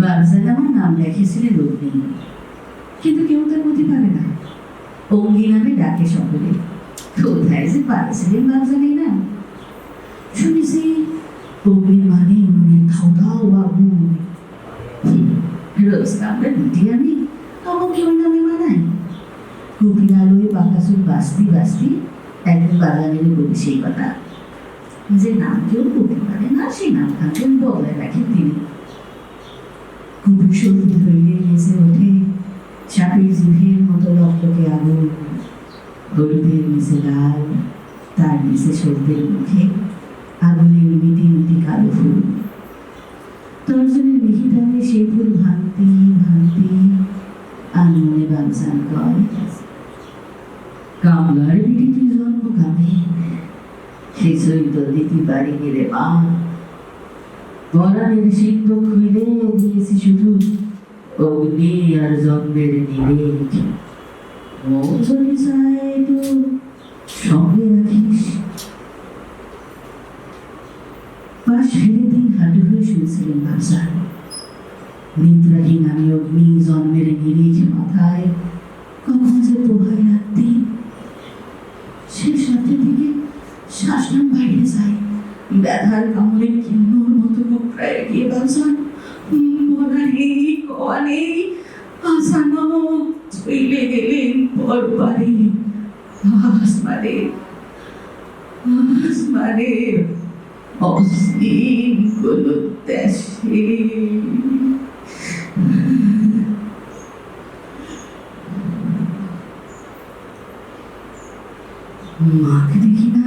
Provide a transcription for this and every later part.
বাবজান আমার নাম লেখেছিলেন অগ্নি কিন্তু কেউ তার মধ্যে পারে না। অঙ্গি নামে ডাকে সকলে। কোথায় যে পারেছিলেন বাবজানি না শুনেছি অগ্নি মানে মনে ধাও ধাও আগুন রোজ আমরা দুটি আমি আমাকে ওই নামে মানাই কুপির আলোয় বাঁকাচুর বাস্তি বাস্তি একদিন বাজারের বলি সেই কথা। যে নাম কেউ করতে পারে না, সেই নাম খানকে বদলায় রাখেন তিনি। কুকুর হইলে হেসে ওঠে। চাপির জিভের মতো লকলকে আগুন। হলুদের নিচে লাল তার নিচে সর্দের মুখে আগুনের মিটি মিটি কালো ফুল। তর্জনের মিহিদানে সেই ফুল ভাঙতি ভাঙতি আনমনে বামসান কয়। কামলার বিড়ি তুই জন্ম কামে কিছুই তো দিতে পারি রে মা পরাণের সিন্ধু খুলে দিয়েছি শুধু। অগ্নি আর জন্মের মৌসুমি চায় তো সঙ্গে রাখিস। পাশ ফিরে দিন হাঁটু হয়ে শুয়েছিলেন ভাবসান নিদ্রাহীন আমি অগ্নি জন্মের নিরিজ মাথায় কখন যে প্রভায় রাত্রি শেষ রাত্রি থেকে শ্বাসনাম বাইরে যায়। ব্যথার কামড়ে কিন্নর মতো প্রায় গিয়ে নেই কোয়া নেই আসানো চলে গেলেন পরবারে আসমানে আসমানে অসীম কোনো দেশে মাকে দেখি না?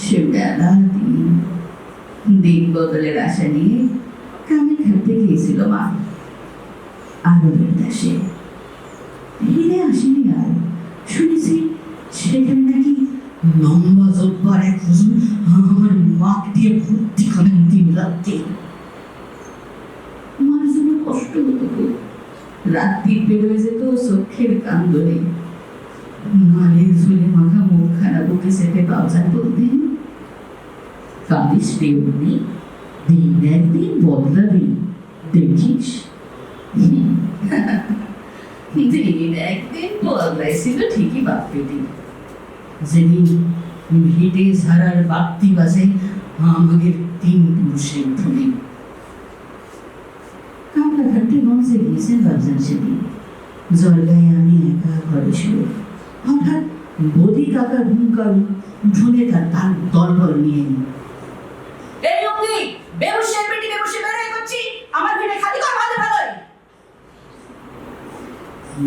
সে বেলা দিন দিন বদলের আশা নিয়ে কামে খেলতে গিয়েছিল মা। আরবের দেশে ফিরে আসেনি আর। শুনেছি সেখানে নাকি লম্বা জব্বার এক হুজুর আমার মাকে দিয়ে ভর্তি করেন দিন রাত্রি আমার জন্য কষ্ট হতো খুব। রাত্রি বেরোয় যেত, চোখের কান্দনে। মালের ঝুলে মাখা মুখখানা বুকে চেপে বাবজান বলতেন রে অগ্নি দিন একদিন বদলাবি দিন। একদিন বদলাইছিল ঠিকই বাপ যেদিন ভিটে সারার বাপ্তি বাজে, আমাদের তিন পুরুষের ধ্বনি আমরা ঘাটে গঞ্জে গিয়েছেন বাবজান সেদিন। জলগায়ে আমি একা ঘরে শুয়ে হঠাৎ বদি কাকার হুঙ্কার উঠোনে তার তার দলবল নিয়ে। এলো।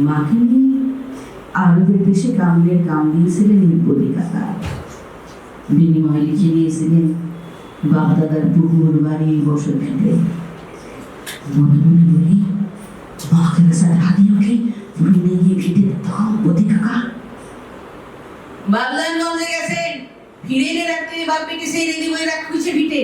মাকে নিয়ে আরবের দেশে কামড়ের কাম দিয়েছিলেন এই বদি কাকা বিনিময় লিখে দিয়েছিলেন বাপদাদার পুকুর বাড়ি বসত ভিটে মনে মনে বলি, মাকে সাথে হাদিওকে পুরী নিয়ে গিয়ে ভিটে দাও বদি কাকা। বাবলানগঞ্জে গেছেন ফিরে এলে রাত্রে বাপ পেটে সেই রেডি বই রাখ খুঁজে ভিটে।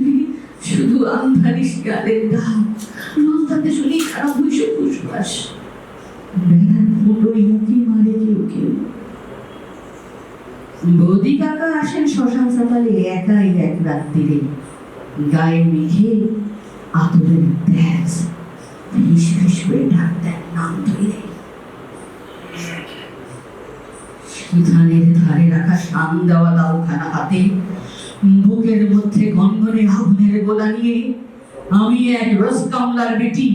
কেউ বৌদি কাকা আসেন শ্মশান সকালে একাই এক রাত্রিরে। গায়ে মেঘে আতরের ব্যাস ফিস ফিস করে ডাক দেন নাম ধরে ধানের ধারে রাখা শান দেওয়া দাওখানা হাতে, বুকের মধ্যে গন্ধনে আগুনের গোলা নিয়ে আমি এক রস কামলার বেটি,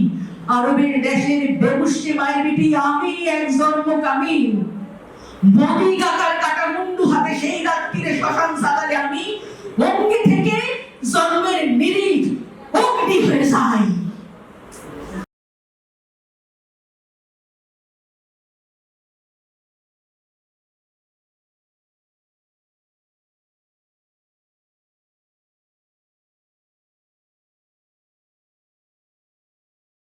আরবের দেশের বেবুষ্যে মায়ের বেটি, আমি এক জন্মকামী বগি গাতার কাটা মুন্ডু হাতে সেই রাত্রিরে শ্মশান সাদালে আমি অঙ্গে থেকে জন্মের নিরিখ